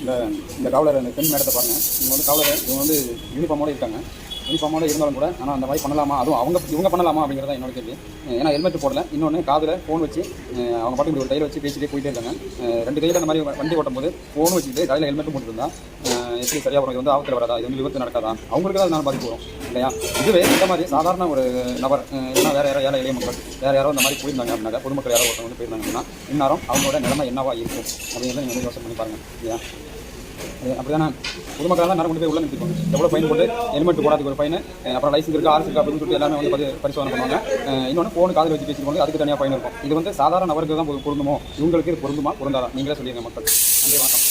இந்த இந்த காவலர் அந்த பெண் மேடத்தை பாருங்கள் இவங்க வந்து காவலர் இவங்க வந்து யூனிஃபார்மோடு இருக்காங்க. யூனிஃபார்மோட இருந்தாலும் கூட ஆனால் அந்த மாதிரி பண்ணலாமா? அதுவும் அவங்க இவங்க பண்ணலாமா அப்படிங்கிறத என்னோட கேள்வி. ஏன்னா ஹெல்மெட் போடல. இன்னொன்று காதில் ஃபோன் வச்சு அவங்க பாட்டுக்கு ஒரு கையில் வச்சு பேசிட்டே போயிட்டே இருக்காங்க. ரெண்டு கையில் அந்த மாதிரி வண்டி ஓட்டும் போது ஃபோன் வச்சுக்கிட்டு கையில் ஹெல்மெட் போட்டு இருந்தா எப்படி சரியாக வரும் இது வந்து ஆபத்தில் வராதா? இது வந்து விபத்து நடக்காதா? அவங்களுக்கு தான் நான் பாதிப்பு வரும். இல்லையா? இதுவே இந்த மாதிரி சாதாரண ஒரு நபர் ஏன்னா வேறு யாரோ ஏழை எளிய மக்கள் வேறு யாரோ இந்த மாதிரி போயிருந்தாங்க அப்படின்னாக்கா பொதுமக்கள் யாரோ ஒருத்தவங்க வந்து போயிருந்தாங்க அப்படின்னா இந்நேரம் அவங்களோட நிலைமை என்னவா இருக்கும்? அப்படிங்கிறத நீங்கள் வந்து யோசனை பண்ணி பாருங்கள் இல்லையா? அப்படிதானே? பொதுமக்களாக தான் கொண்டு போய் உள்ள நிறுத்திக்கணும் எவ்வளோ ஃபைன் போட்டு ஹெல்மெட் போடாதுக்கு ஒரு ஃபைன் அப்புறம் லைசன்ஸ் இருக்கா ஆர்ஸ் இருக்கா அப்படின்னு சொல்லிட்டு எல்லாமே வந்து பரிசோதனை பண்ணுவாங்க. இன்னொன்று ஃபோன் காதில் வச்சு பேசிக்கொண்டு அதுக்கு தனியாக ஃபைன் இருக்கும். இது வந்து சாதாரண நபருக்கு தான் பொருந்துமோ? இவங்களுக்கு இது பொருந்துமா? பொருந்தாதா. நீங்களே சொல்லிடுங்க மக்கள். நன்றி வணக்கம்.